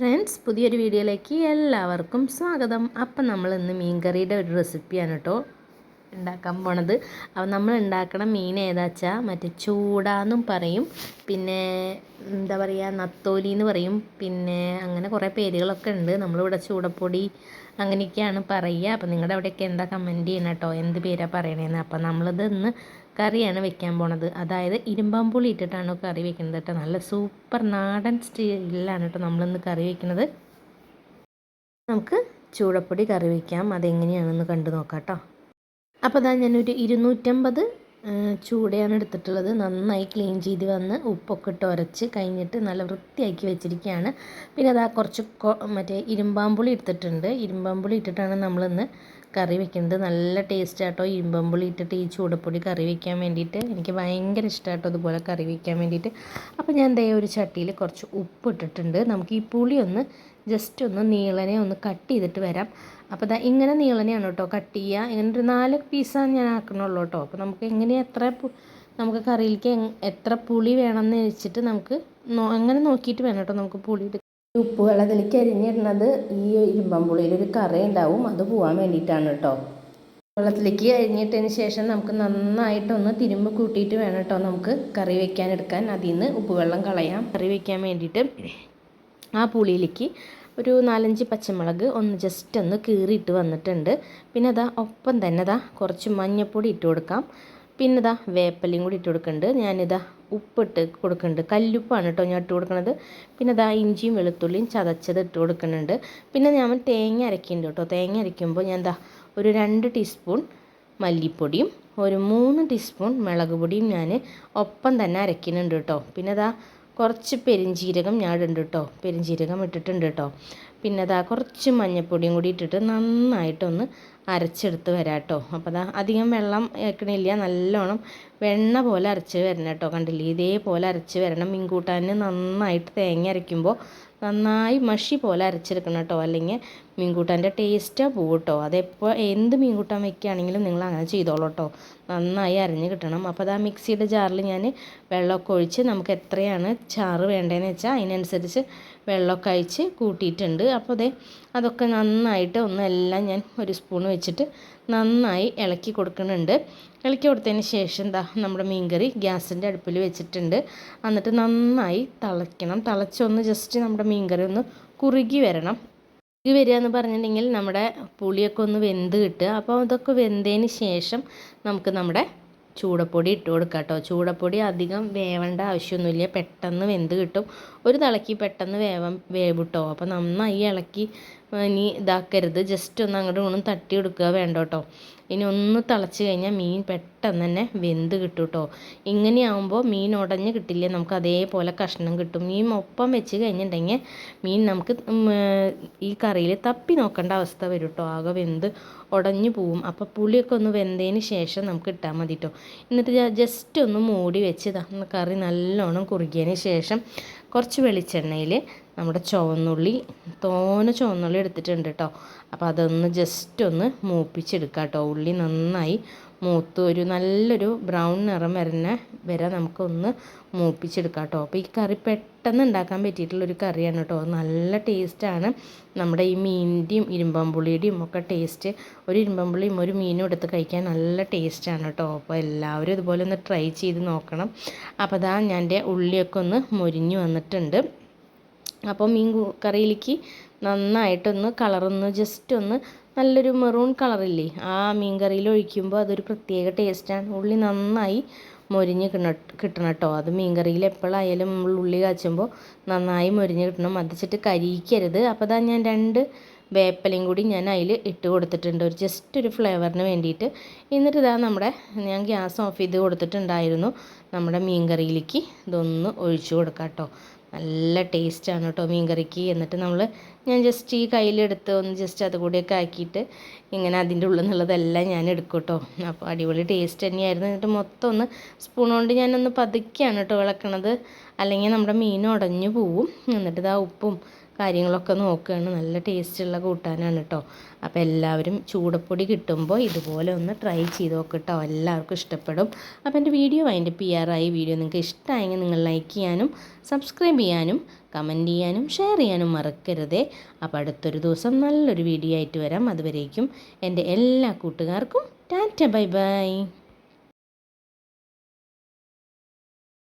Friends പുതിയൊരു വീഡിയോയിലേക്ക് എല്ലാവർക്കും സ്വാഗതം. അപ്പം നമ്മൾ ഇന്ന് മീൻകറിയുടെ ഒരു റെസിപ്പിയാണ് കേട്ടോ ഉണ്ടാക്കാൻ പോണത്. അപ്പം നമ്മൾ ഉണ്ടാക്കണ മീൻ ഏതാ വെച്ചാൽ മറ്റേ ചൂടാന്നും പറയും. പിന്നെ എന്താ പറയുക നത്തോലി എന്ന് പറയും. പിന്നെ അങ്ങനെ കുറേ പേരുകളൊക്കെ ഉണ്ട്. നമ്മളിവിടെ ചൂടപ്പൊടി അങ്ങനെയൊക്കെയാണ് പറയുക. അപ്പം നിങ്ങളുടെ അവിടെയൊക്കെ എന്താ കമന്റ് ചെയ്യണം കേട്ടോ? എന്ത് പേരാണ് പറയണേന്ന്? അപ്പം നമ്മളിത് ഇന്ന് കറിയാണ് വെക്കാൻ പോണത്. അതായത് ഇരുമ്പാമ്പുളി ഇട്ടിട്ടാണ് കറി വെക്കുന്നത് കേട്ടോ. നല്ല സൂപ്പർ നാടൻ സ്റ്റൈലിലാണ് കേട്ടോ നമ്മളിന്ന് കറി വെക്കുന്നത്. നമുക്ക് ചൂടപ്പൊടി കറി വയ്ക്കാം അതെങ്ങനെയാണെന്ന് കണ്ടു നോക്കാം കേട്ടോ. അപ്പോൾ അതാ ഞാനൊരു ഇരുന്നൂറ്റമ്പത് ചൂടയാണ് എടുത്തിട്ടുള്ളത്. നന്നായി ക്ലീൻ ചെയ്ത് വന്ന് ഉപ്പൊക്കെ ഇട്ട് ഉരച്ച് കഴിഞ്ഞിട്ട് നല്ല വൃത്തിയാക്കി വെച്ചിരിക്കുകയാണ്. പിന്നെ അതാ കുറച്ച് മറ്റേ ഇരുമ്പാമ്പുളി എടുത്തിട്ടുണ്ട്. ഇരുമ്പാമ്പുളി ഇട്ടിട്ടാണ് നമ്മളിന്ന് കറി വെക്കുന്നത്. നല്ല ടേസ്റ്റ് ആട്ടോ ഇരുമ്പമ്പുളി ഇട്ടിട്ട് ഈ ചൂടപ്പൊടി കറി വെക്കാൻ വേണ്ടിയിട്ട്. എനിക്ക് ഭയങ്കര ഇഷ്ടമാട്ടോ അതുപോലെ കറി വെക്കാൻ വേണ്ടിയിട്ട്. അപ്പോൾ ഞാൻ ദേ ഒരു ചട്ടിയിൽ കുറച്ച് ഉപ്പ് ഇട്ടിട്ടുണ്ട്. നമുക്ക് ഈ പുളി ഒന്ന് ജസ്റ്റ് ഒന്ന് നീളനെ ഒന്ന് കട്ട് ചെയ്തിട്ട് വരാം. അപ്പോൾ ദാ ഇങ്ങനെ നീളനെയാണ് കേട്ടോ കട്ട് ചെയ്യുക ഇങ്ങനെ ഒരു നാല് പീസാണ് ഞാൻ ആക്കണുള്ളൂ കേട്ടോ അപ്പോൾ നമുക്ക് എങ്ങനെ എത്ര നമുക്ക് കറിയിലേക്ക് എത്ര പുളി വേണമെന്ന് വെച്ചിട്ട് നമുക്ക് അങ്ങനെ നോക്കിയിട്ട് വേണം കേട്ടോ നമുക്ക് പുളി എടുക്കാം ഉപ്പ് വെള്ളത്തിലേക്ക് അരിഞ്ഞിടുന്നത് ഈ ഇരുമ്പമ്പുളിയിൽ ഒരു കറി ഉണ്ടാവും. അത് പോകാൻ വേണ്ടിയിട്ടാണ് കേട്ടോ വെള്ളത്തിലേക്ക് അരിഞ്ഞിട്ടതിന് ശേഷം നമുക്ക് നന്നായിട്ടൊന്ന് തിരുമ്പ് കൂട്ടിയിട്ട് വേണം കേട്ടോ നമുക്ക് കറി വെക്കാൻ എടുക്കാൻ. അതിൽ നിന്ന് ഉപ്പുവെള്ളം കളയാം. കറി വെക്കാൻ വേണ്ടിയിട്ട് ആ പുളിയിലേക്ക് ഒരു നാലഞ്ച് പച്ചമുളക് ഒന്ന് ജസ്റ്റ് ഒന്ന് കീറിയിട്ട് വന്നിട്ടുണ്ട്. പിന്നെ അതാ ഒപ്പം തന്നെ അതാ കുറച്ച് മഞ്ഞൾപ്പൊടി ഇട്ട് കൊടുക്കാം. പിന്നെ ഇതാ വേപ്പലയും കൂടി ഇട്ട് കൊടുക്കുന്നുണ്ട് ഞാനിതാ ഉപ്പിട്ട് കൊടുക്കുന്നുണ്ട് കല്ലുപ്പാണ് കേട്ടോ ഞാൻ ഇട്ട് കൊടുക്കുന്നത് പിന്നെ ഇതാ ഇഞ്ചിയും വെളുത്തുള്ളിയും ചതച്ചത് ഇട്ട് കൊടുക്കുന്നുണ്ട് പിന്നെ ഞാൻ തേങ്ങ അരക്കുന്നുണ്ട് കേട്ടോ. തേങ്ങ അരയ്ക്കുമ്പോൾ ഞാൻ എന്താ ഒരു രണ്ട് ടീസ്പൂൺ മല്ലിപ്പൊടിയും ഒരു മൂന്ന് ടീസ്പൂൺ മുളക് പൊടിയും ഞാൻ ഒപ്പം തന്നെ അരയ്ക്കുന്നുണ്ട് കേട്ടോ. പിന്നെ ഇതാ കുറച്ച് പെരിഞ്ചീരകം ഞാൻ ഇടുന്നുണ്ട് കേട്ടോ പെരിഞ്ചീരകം ഇട്ടിട്ടുണ്ട് കേട്ടോ പിന്നെ അതാ കുറച്ച് മഞ്ഞൾപ്പൊടിയും കൂടി ഇട്ടിട്ട് നന്നായിട്ടൊന്ന് അരച്ചെടുത്ത് വരാം കേട്ടോ അപ്പോൾ അതാ അധികം വെള്ളം ഏക്കണില്ല നല്ലോണം വെണ്ണ പോലെ അരച്ച് വരണം കേട്ടോ. കണ്ടില്ലേ? ഇതേപോലെ അരച്ച് വരണം. മീൻകൂട്ടാന് നന്നായിട്ട് തേങ്ങ അരയ്ക്കുമ്പോൾ നന്നായി മഷി പോലെ അരച്ചെടുക്കണം കേട്ടോ. അല്ലെങ്കിൽ മീൻകൂട്ടാന്റെ ടേസ്റ്റാണ് പോകും കേട്ടോ. അതെപ്പോൾ എന്ത് മീൻകൂട്ടാൻ വെക്കുകയാണെങ്കിലും നിങ്ങൾ അങ്ങനെ ചെയ്തോളൂ കേട്ടോ. നന്നായി അരഞ്ഞ് കിട്ടണം. അപ്പോൾ അത് മിക്സിയുടെ ജാറിൽ ഞാൻ വെള്ളമൊക്കെ ഒഴിച്ച് നമുക്ക് എത്രയാണ് ചാറ് വേണ്ടതെന്ന് വെച്ചാൽ അതിനനുസരിച്ച് വെള്ളമൊക്കെ അഴിച്ച് കൂട്ടിയിട്ടുണ്ട്. അപ്പോൾ അതെ അതൊക്കെ നന്നായിട്ട് ഒന്നെല്ലാം ഞാൻ ഒരു സ്പൂൺ വെച്ചിട്ട് നന്നായി ഇളക്കി കൊടുക്കുന്നുണ്ട്. ഇളക്കി കൊടുത്തതിന് ശേഷം എന്താ നമ്മുടെ മീൻകറി ഗ്യാസിന്റെ അടുപ്പിൽ വെച്ചിട്ടുണ്ട്. എന്നിട്ട് നന്നായി തിളയ്ക്കണം. തിളച്ചൊന്ന് ജസ്റ്റ് നമ്മുടെ മീൻകറി ഒന്ന് കുറുകി വരണം. കുറുകി വരിക എന്ന് പറഞ്ഞിട്ടുണ്ടെങ്കിൽ നമ്മുടെ പുളിയൊക്കെ ഒന്ന് വെന്ത് കിട്ടുക. അപ്പോൾ അതൊക്കെ വെന്തതിന് ശേഷം നമുക്ക് നമ്മുടെ ചൂടപ്പൊടി ഇട്ട് കൊടുക്കുക കേട്ടോ. ചൂടപ്പൊടി അധികം വേവേണ്ട ആവശ്യമൊന്നുമില്ല. പെട്ടെന്ന് വെന്ത് കിട്ടും. ഒരു തിളക്കി പെട്ടെന്ന് വേവം വേവിട്ടോ അപ്പോൾ നന്നായി ഇളക്കി ഇനി ഇതാക്കരുത്. ജസ്റ്റ് ഒന്ന് അങ്ങോട്ടും ഇങ്ങോട്ടും തട്ടി കൊടുക്കുക വേണ്ട കേട്ടോ. ഇനി ഒന്ന് തിളച്ച് കഴിഞ്ഞാൽ മീൻ പെട്ടെന്ന് തന്നെ വെന്ത് കിട്ടും കേട്ടോ. ഇങ്ങനെയാവുമ്പോൾ മീൻ ഉടഞ്ഞ് കിട്ടില്ല നമുക്ക് അതേപോലെ കഷ്ണം കിട്ടും. മീൻ ഒപ്പം വെച്ച് കഴിഞ്ഞിട്ടുണ്ടെങ്കിൽ മീൻ നമുക്ക് ഈ കറിയിൽ തപ്പി നോക്കേണ്ട അവസ്ഥ വരും കേട്ടോ. ആകെ വെന്ത് ഉടഞ്ഞു പോവും. അപ്പോൾ പുളിയൊക്കെ ഒന്ന് വെന്തതിന് ശേഷം നമുക്ക് ഇട്ടാൽ മതി കേട്ടോ. എന്നിട്ട് ജസ്റ്റ് ഒന്ന് മൂടി വെച്ച് കറി നല്ലോണം കുറുകിയതിന് ശേഷം കുറച്ച് വെളിച്ചെണ്ണയിൽ നമ്മുടെ ചുവന്നുള്ളി തോന ചുവന്നുള്ളി എടുത്തിട്ടുണ്ട് കേട്ടോ. അപ്പോൾ അതൊന്ന് ജസ്റ്റ് ഒന്ന് മൂപ്പിച്ചെടുക്കാം കേട്ടോ ഉള്ളി നന്നായി മൂത്ത് ഒരു നല്ലൊരു ബ്രൗൺ നിറം വരുന്ന വരെ നമുക്കൊന്ന് മൂപ്പിച്ചെടുക്കാം കേട്ടോ. അപ്പോൾ ഈ കറി പെട്ടെന്ന് ഉണ്ടാക്കാൻ പറ്റിയിട്ടുള്ളൊരു കറിയാണ് കേട്ടോ. നല്ല ടേസ്റ്റാണ്. നമ്മുടെ ഈ മീനിന്റെയും ഇരുമ്പമ്പുള്ളിയുടെയും ഒക്കെ ടേസ്റ്റ് ഒരു ഇരുമ്പമ്പുള്ളിയും ഒരു മീനും എടുത്ത് കഴിക്കാൻ നല്ല ടേസ്റ്റാണ് കേട്ടോ. അപ്പോൾ എല്ലാവരും ഇതുപോലെ ഒന്ന് ട്രൈ ചെയ്ത് നോക്കണം. അപ്പോൾ അതാ ഞാൻ ഉള്ളിയൊക്കെ ഒന്ന് മുരിഞ്ഞു വന്നിട്ടുണ്ട്. അപ്പോൾ മീൻ കറിയിലേക്ക് നന്നായിട്ടൊന്ന് കളറൊന്ന് ജസ്റ്റ് ഒന്ന് നല്ലൊരു മെറൂൺ കളറില്ലേ? ആ മീൻ കറിയിൽ ഒഴിക്കുമ്പോൾ അതൊരു പ്രത്യേക ടേസ്റ്റാണ് ഉള്ളി നന്നായി മൊരിഞ്ഞ് കിട്ടണം കേട്ടോ അത് മീൻ കറിയിൽ എപ്പോഴായാലും നമ്മൾ ഉള്ളി കാച്ചുമ്പോൾ നന്നായി മൊരിഞ്ഞ് കിട്ടണം. മതിച്ചിട്ട് കരിയിക്കരുത്. അപ്പോൾ അതാ ഞാൻ രണ്ട് വേപ്പലയും കൂടി ഞാൻ അതിൽ ഇട്ട് കൊടുത്തിട്ടുണ്ട്. ഒരു ജസ്റ്റ് ഒരു ഫ്ലേവറിന് വേണ്ടിയിട്ട്. എന്നിട്ട് ഇതാ നമ്മുടെ ഞാൻ ഗ്യാസ് ഓഫ് ചെയ്ത് കൊടുത്തിട്ടുണ്ടായിരുന്നു. നമ്മുടെ മീൻ കറിയിലേക്ക് ഇതൊന്ന് ഒഴിച്ചു കൊടുക്കാം കേട്ടോ നല്ല ടേസ്റ്റാണ് കേട്ടോ മീൻ കറിക്ക് എന്നിട്ട് നമ്മൾ ഞാൻ ജസ്റ്റ് ഈ കയ്യിലെടുത്ത് ഒന്ന് ജസ്റ്റ് അതുകൂടിയൊക്കെ ആക്കിയിട്ട് ഇങ്ങനെ അതിന്റെ ഉള്ളിൽ നിന്നുള്ളതെല്ലാം ഞാൻ എടുക്കും കേട്ടോ അപ്പോൾ അടിപൊളി ടേസ്റ്റ് തന്നെയായിരുന്നു. എന്നിട്ട് മൊത്തം ഒന്ന് സ്പൂൺ കൊണ്ട് ഞാനൊന്ന് പതുക്കിയാണ് കേട്ടോ ഇളക്കണത്. അല്ലെങ്കിൽ നമ്മുടെ മീൻ ഉടഞ്ഞു പോവും. എന്നിട്ട് ഇതാ ഉപ്പും കാര്യങ്ങളൊക്കെ നോക്കുകയാണ്. നല്ല ടേസ്റ്റുള്ള കൂട്ടാനാണ് കേട്ടോ അപ്പോൾ എല്ലാവരും ചൂടപ്പൊടി കിട്ടുമ്പോൾ ഇതുപോലെ ഒന്ന് ട്രൈ ചെയ്ത് നോക്കട്ടോ എല്ലാവർക്കും ഇഷ്ടപ്പെടും. അപ്പോൾ എന്റെ വീഡിയോ അതിന്റെ പി ആയി വീഡിയോ നിങ്ങൾക്ക് ഇഷ്ടമായെങ്കിൽ നിങ്ങൾ ലൈക്ക് ചെയ്യാനും സബ്സ്ക്രൈബ് ചെയ്യാനും കമന്റ് ചെയ്യാനും ഷെയർ ചെയ്യാനും മറക്കരുതേ. അപ്പോൾ അടുത്തൊരു ദിവസം നല്ലൊരു വീഡിയോ ആയിട്ട് വരാം. അതുവരേക്കും എന്റെ എല്ലാ കൂട്ടുകാർക്കും ടാറ്റ ബൈ ബൈ.